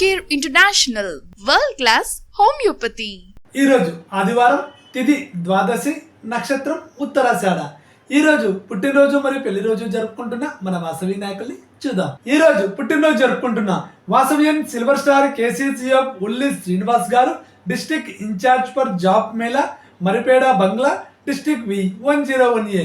Care International world class homeopathy. ఈరోజు ఆదివారం తిథి ద్వాదశి నక్షత్రం ఉత్తరాషాఢ. ఈరోజు పుట్టినరోజు మరియు పెళ్ళి రోజు జరుపుకుంటున్న మన వాసవి నాయకుల్ని చూద్దాం. ఈ రోజు పుట్టినరోజు జరుపుకుంటున్న Vasavian silver star KCCF Ulli Srinivas garu district incharge for job mela Maripeda Bangla district V one zero one A.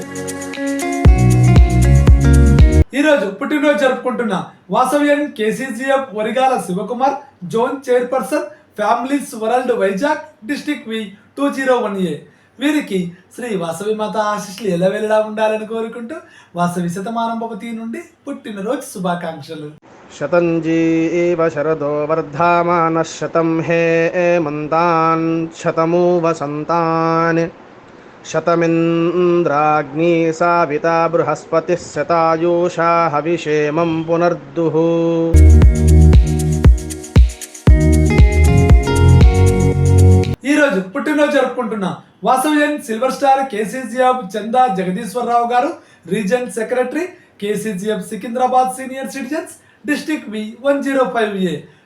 ఈరోజు పుట్టినరోజు జరుపుకుంటున్న వాసవ్యం KCCF Varigala Shivakumar zone chairperson families world Vizag district V two zero one A. వీరికి శ్రీ వాసవి మాత ఎలా ఎలవెల్లా ఉండాలని కోరుకుంటూ వాసవి శతమానం భవతి నుండి పుట్టినరోజు శుభాకాంక్షలు. శతంజీ శరదో వర్ధమాన శతం హే మంతాన్ శతమూ వసంతాన్ शतमिन्द्राग्नी साविता बृहस्पतिः शतायुषा हविषेमं पुनर्दुः ఈరోజు పుట్టినరోజు జరుపుకుంటున్న వాసవ్యన్ silver star KCCF Chanda Jagadeeshwararao garu region secretary KCCF Secunderabad senior citizens district V one zero five A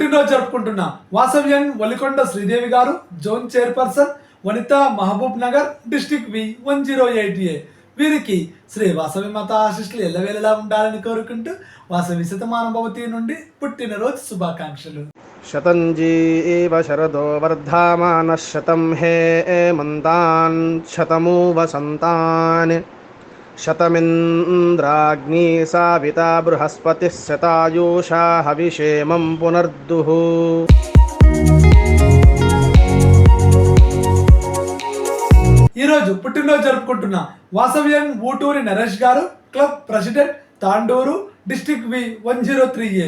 పుట్టినరోజు జరుపుకుంటున్న వాసవ్యన్ Valikonda Sridevi garu zone chairperson Vanitha Mahbub Nagar district V one zero eight A. వీరికి శ్రీ వాసవి మత ఆశిష్లు ఎల్లవేళలా ఉండాలని కోరుకుంటూ వాసవి శతమానభవతి నుండి పుట్టినరోజు శుభాకాంక్షలు. శతంజీ ఏవ శరదో వర్ధామాన శతం హే మంతాన్ శతమూ వసంతాన్ शतमिन्द्राग्नी साविता बृहस्पतिः शतायुषा हविषेमं पुनर्दुः ఈరోజు పుట్టినరోజు జరుపుకుంటున్న Vasavian Uturi Naresh garu club president Tandur district V one zero three A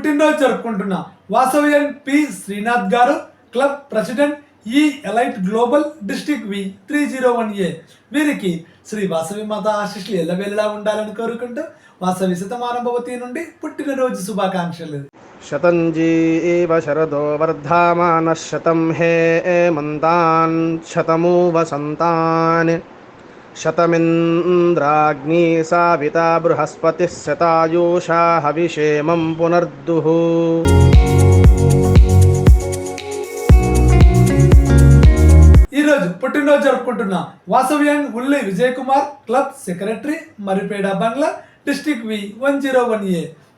పుట్టినరోజు జరుపుకుంటున్న వాసవ్యన్ P Srinath garu club president E elite global district V three zero one A. వీరికి శ్రీ వాసవి మాత ఆశిష్లు ఎల్లవెల్లా ఉండాలని కోరుకుంటూ వాసవి శతమానభవతి నుండి పుట్టినరోజు శుభాకాంక్షలు. శతంజీ శరదో వర్ధమాన శతం హే మంతాన్ శతమూ వసంతాన్ शतमिन्द्राग्नी साविता बृहस्पतिः शतायुषा हविषेमं पुनर्दुः ఈరోజు పుట్టినరోజు జరుపుకుంటున్న Vasavian Ulli Vijay Kumar club secretary Maripeda Bangla district V one zero one A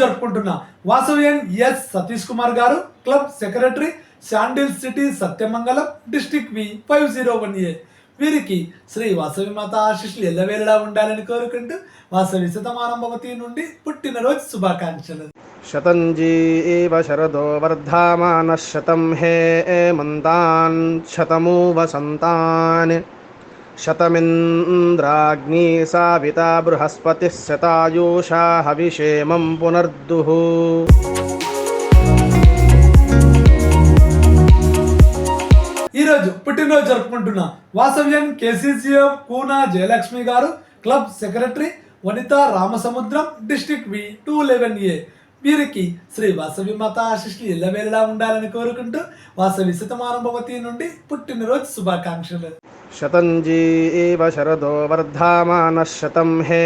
జరుపుకుంటున్న. వాసవ్యన్ S Satish Kumar garu club secretary sandal city Sathyamangalam district V five zero one A. వీరికి శ్రీ వాసవి మాత ఆశిష్లు ఎల్లవేళలా ఉండాలని కోరుకుంటూ వాసవి శతమానం భవతి నుండి పుట్టినరోజు శుభాకాంక్షలు. శతంజీవ శరదో వర్ధామాన శతం హే మంతాన్ శతమూ వసంతాన్ శతమింద్రాగ్నీ సావితా బృహస్పతి శతాయూషా హవిషేమం పునర్దుః. ఈ రోజు పుట్టినరోజు జరుపుకుంటున్న వాసవ్యన్ KCCF Kuna Jayalakshmi garu club secretary Vanitha Ramasamudram district V two eleven A. వీరికి శ్రీ వాసవి మాత ఆశిష్లు ఎల్లవేళలా ఉండాలని కోరుకుంటూ వాసవి శతమానుభవతి నుండి పుట్టినరోజు శుభాకాంక్షలు. शतञ्जी శరదో शरदो శతం హే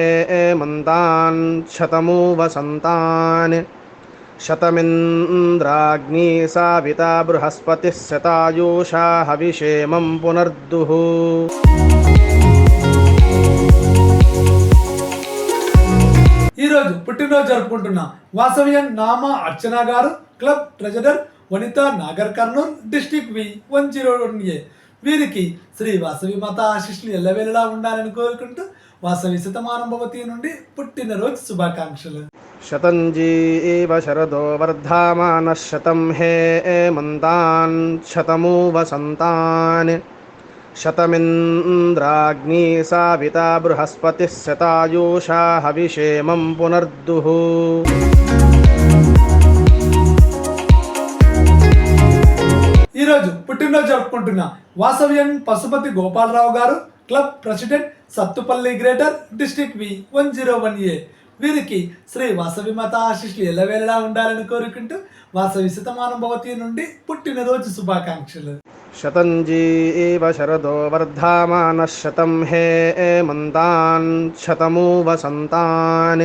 మంతాన్ శతమూ వసంతాన్ శతమింద్రాగ్నీ సావితా బృహస్పతిः శతాయూషా హవిషేమం పునర్దుః. ఈ రోజు పుట్టినరోజు జరుపుకుంటున్న వాసవ్యం Nama Archana garu club treasurer Vanitha Nagar Kurnool district V one zero one A. వీరికి శ్రీ వాసవి మాత ఆశిష్లు ఎల్లవేళలా ఉండాలని కోరుకుంటూ వాసవి శతమానం భవతి నుండి పుట్టినరోజు శుభాకాంక్షలు. శతంజీవ శరదో వర్ధమాన శతం హే మంతాన్ శతమూ వసంతాన్ శతమింద్రాగ్ని సావితా బృహస్పతిः శతాయూషా హవిషేమం పునర్దుః. ఈరోజు పుట్టినరోజు జరుపుకుంటున్న వాసవ్యం Pasupathi Gopalarao garu club president Sathupalli greater district V one zero one A. వీరికి శ్రీ వాసవి మాత ఆశిష్లు ఎల్లవేళలా ఉండాలని కోరుకుంటూ వాసవి శతమానం భవతి నుండి పుట్టినరోజు శుభాకాంక్షలు. శతంజీవ శరదో వర్ధమాన శతం హే మంతాన్ శతమూ వసంతాన్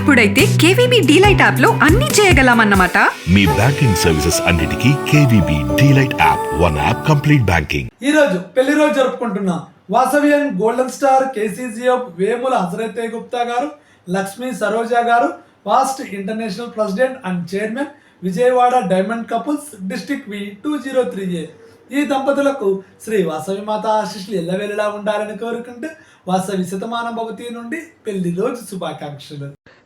అప్పుడైతే కేవీబీ డీలైట్ యాప్లో అన్ని చేయగలమన్నమాట? మీ బ్యాంకింగ్ సర్వీసెస్ అన్నిటికీ KVB DLite app one app complete banking. ఈ రోజు పెళ్ళి రోజు జరుపుకుంటున్న. వాసవ్యన్ golden star KCCF Vemula హజరతే Gupta garu Lakshmi Saroja garu past international president and chairman Vijayawada diamond couples district V two zero three A. ఈ దంపతులకు శ్రీ వాసవి మాత ఆశిష్లు ఎల్లవేళలా ఉండాలని కోరుకుంటూ వాసవి శతమానం భవతి నుండి పెళ్ళి రోజు శుభాకాంక్షలు.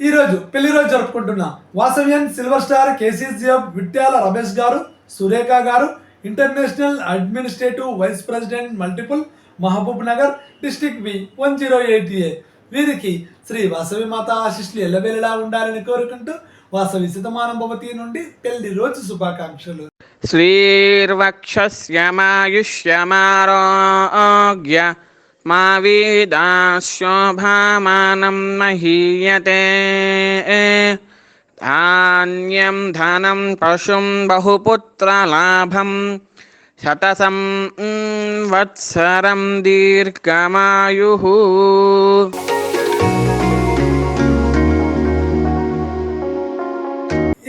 ఈరోజు పెళ్ళి రోజు జరుపుకుంటున్న వాసవ్యన్ silver star KCCF Vithyala Ramesh garu Surekha garu international administrative vice president multiple Mahbub Nagar district B one zero eight A. వీరికి శ్రీ వాసవి మాత ఆశిష్లు ఎల్లవేళలా ఉండాలని కోరుకుంటూ వాసవి సితమానం భవతి నుండి పెళ్ళి రోజు శుభాకాంక్షలు. శ్రీర్వక్ష శ్యామాయుష్యమారోగ్య మా వేదాశోభామానం మహీయతే ధాన్యం ధనం పశుం బహుపుత్రలాభం శతసం వత్సరం దీర్ఘమాయు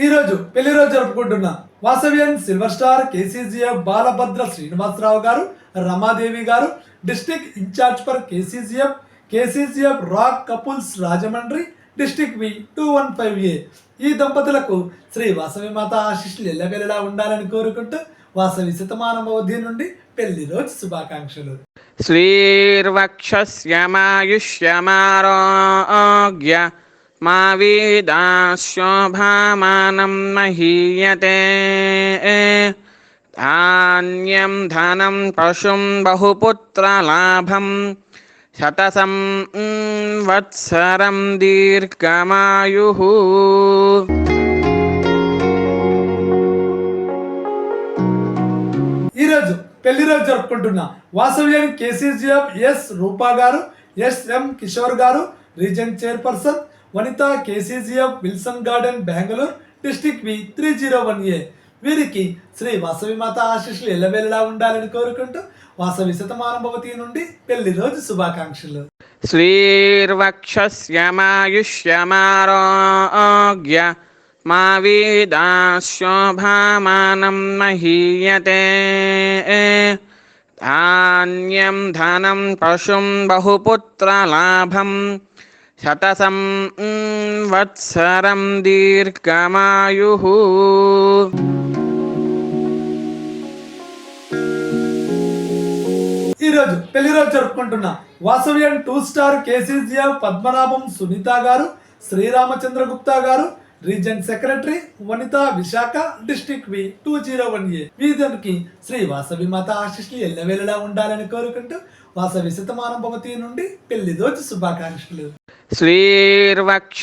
ఈరోజు పెళ్ళి రోజు జరుపుకుంటున్నా Vasavian silver star KCGF Balabhadra Srinivasarao garu Ramadevi garu district incharge for KCCF KCCF rock couples Rajahmundry district V two one five A. ఈ దంపతులకు శ్రీ వాసవి మాత ఆశీస్సులు ఎల్లవెల్లలా ఉండాలని కోరుకుంటూ వాసవి శతమానమవధి నుండి పెళ్ళి రోజు శుభాకాంక్షలు. శ్రీర్వక్షమాయుష్యమారోగ్య మా వీదాశోభామానం మహీయతే. ధాన్యం ధనం పశుం బహుపుత్రలాభం శతసం వత్సరం దీర్ఘమాయు ఈరోజు పెళ్ళి రోజు జరుపుకుంటున్న వాసవ్యం కేసీజీఎఫ్ ఎస్ రూపా గారు S M Kishore garu region chairperson Vanitha KCGF Wilson garden Bengaluru district V three zero one A. వీరికి శ్రీ వాసవి మాత ఆశీస్సులు ఎల్లవెల్లా ఉండాలని కోరుకుంటూ వాసవి శతమానుభవతి నుండి పెళ్ళి రోజు శుభాకాంక్షలు. శ్రీర్వక్షమాయుష్యమారోగ్య మా వీదాశోభామానం మహీయతే. ధాన్యం ధనం పశుం బహుపుత్రలాభం శతసం వత్సరం దీర్ఘమాయు. ఈరోజు పెళ్ళి రోజు జరుపుకుంటున్న వాసవ్యం two star KCGL Padmanabham Sunitha garu Sriramachandra Gupta garu region secretary Vanitha Visakha district V two zero one A. వీధునికి Shri Vasavi మాత ఆశిష్లు ఎల్లవేళలా ఉండాలని కోరుకుంటూ వాసవి శతమానం భవతి నుండి పెళ్ళి రోజు శుభాకాంక్షలు. శ్రీర్వక్ష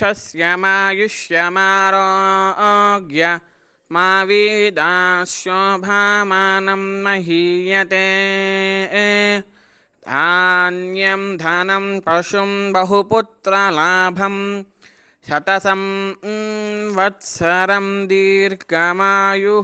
మా వేదా శోభామానం మహీయతే ధాన్యం ధనం పశుం బహుపుత్రలాభం శతసం వత్సరం దీర్ఘమాయు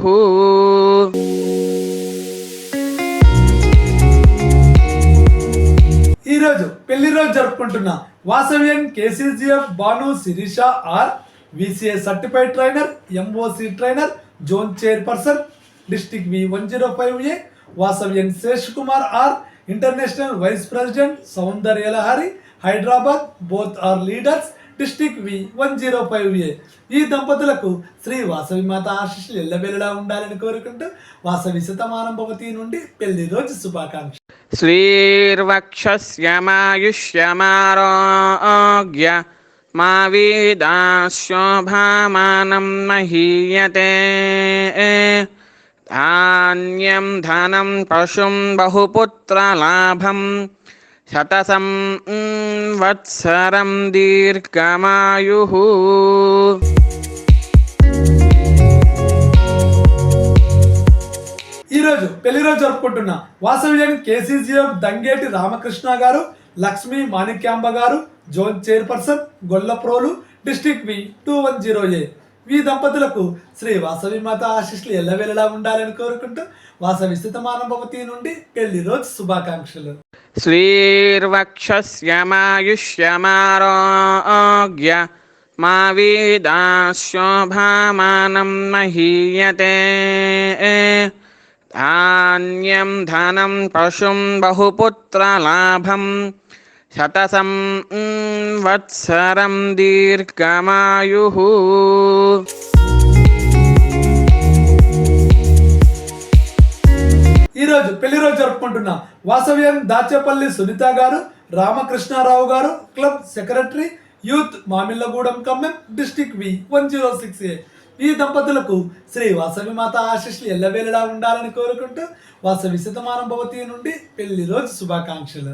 ఈరోజు పెళ్ళి రోజు జరుపుకుంటున్న వాసవ్యం KCGF Banu Sirisha R VCA certified trainer MOC trainer zone chairperson district V one zero five A Vasavi N Sesh Kumar R international vice president Soundarya Lahari Hyderabad both are leaders district V one zero five A ఈ దంపతులకు శ్రీ వాసవి మాత ఆశీస్సులు ఎల్లబెల్లలా ఉండాలని కోరుకుంటూ వాసవి శతమానం భవతి నుండి పెళ్ళి రోజు శుభాకాంక్ష శ్రీర్వక్ష శ్యమాయుష్యమారోగ్య మా వేదాశోభామానం మహీయతే ధాన్యం ధనం పశుం బహుపుత్రలాభం శతసం వత్సరం దీర్ఘమాయు ఈరోజు పెళ్ళి రోజు జరుపుకుంటున్న వాసవ్యం KCGM Dangeti Ramakrishna garu Lakshmi Manikyamba garu zone chairperson Gollaprolu district V two one zero A. ఈ దంపతులకు శ్రీ వాసవి మాత ఆశిష్లు ఎల్లవేళలా ఉండాలని కోరుకుంటూ వాసవి స్థితమానభవతి నుండి పెళ్ళి రోజు శుభాకాంక్షలు. శ్రీర్వక్షమాయుష్యమారోగ్య మా వీదాశోభామానం మహీయతే. ధాన్యం ధనం పశుం బహుపుత్రలాభం శతసం వత్సరం దీర్ఘమాయు. ఈరోజు పెళ్ళి రోజు జరుపుకుంటున్న వాసవ్యం Dachepalli Sunitha garu Ramakrishnarao garu club secretary youth Mamillagudem Khammam district V one zero six A. ఈ దంపతులకు శ్రీ వాసవి మాత ఆశీస్సులు ఎల్లవేళలా ఉండాలని కోరుకుంటూ వాసవి శతమానం భవతి నుండి పెళ్ళి రోజు శుభాకాంక్షలు.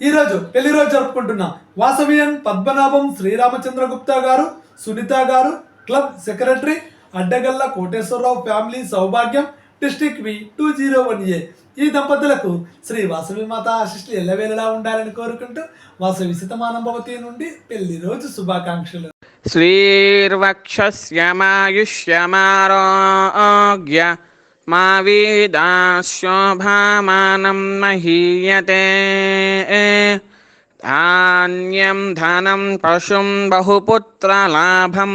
ఈరోజు పెళ్ళి రోజు జరుపుకుంటున్నాం Vasavian Padmanabham Sriramachandra Gupta garu Sunitha garu club secretary Addagalla Koteswararao family Soubhagyam district V two zero one A. ఈ దంపతులకు శ్రీ వాసవి మాత ఆశిష్లు ఎల్లవేళలా ఉండాలని కోరుకుంటూ వాసవి సితమానంభవతి నుండి పెళ్ళి రోజు శుభాకాంక్షలు. శ్రీర్వక్ష శ్యమాయుష్యమారోగ్య మా వీదాశోభామానం మహీయతే ధాన్యం ధనం పశుం బహుపుత్రలాభం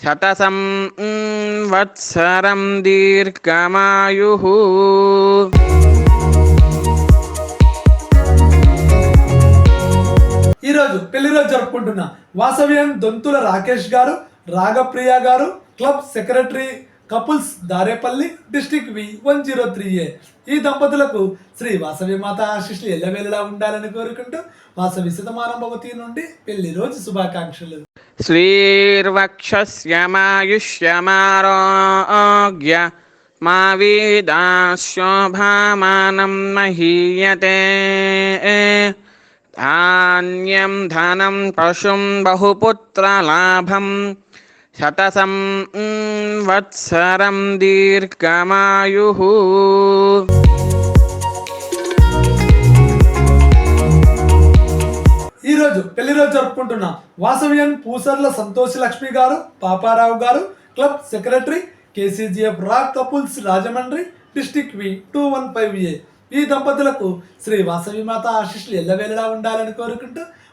శతసం వత్సరం దీర్ఘమాయు ఈరోజు పెళ్ళి రోజు జరుపుకుంటున్న వాసవ్యం Donthula Rakesh garu Ragapriya garu club secretary couples Darepalli district V one zero three A. ఈ దంపతులకు శ్రీ వాసవి మాత ఆశిష్లు ఎల్లవేళలా ఉండాలని కోరుకుంటూ వాసవి సుతమానంభవతి నుండి పెళ్ళి రోజు శుభాకాంక్షలు. శ్రీర్వక్షమాయుష్యమారోగ్య మా వీదాశోభామానం మహీయతే. ధాన్యం ధనం పశుం బహుపుత్రలాభం శతసం వత్సరం దీర్ఘమాయు. ఈరోజు పెళ్ళి రోజు జరుపుకుంటున్న వాసవ్యన్ Pusarla Santosh Lakshmi garu Paparao garu club secretary KCGF rock couples Rajahmundry district V two one five A. ఈ దంపతులకు శ్రీ వాసవి మాత ఆశిష్లు ఎల్లవేళలా ఉండాలని కోరుకుంటూ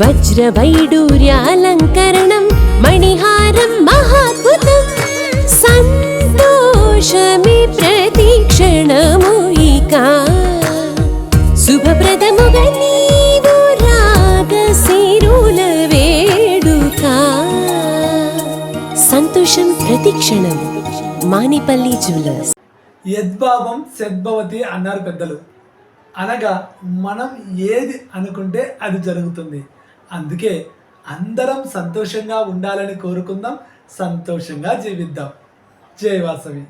వజ్రవైడూర్యాలంకరణం మణిహారం మహాద్భుతం సంతోషమి ప్రతిక్షణము ఇక శుభప్రదముగా నీవు వేడుక సంతోషం ప్రతిక్షణం మానిపల్లి జ్యువెలర్స్ యద్భావం సద్భవతి అన్నారు పెద్దలు. అనగా మనం ఏది అనుకుంటే అది జరుగుతుంది. అందుకే అందరం సంతోషంగా ఉండాలని కోరుకుందాం సంతోషంగా జీవిద్దాం. జై వాసవి.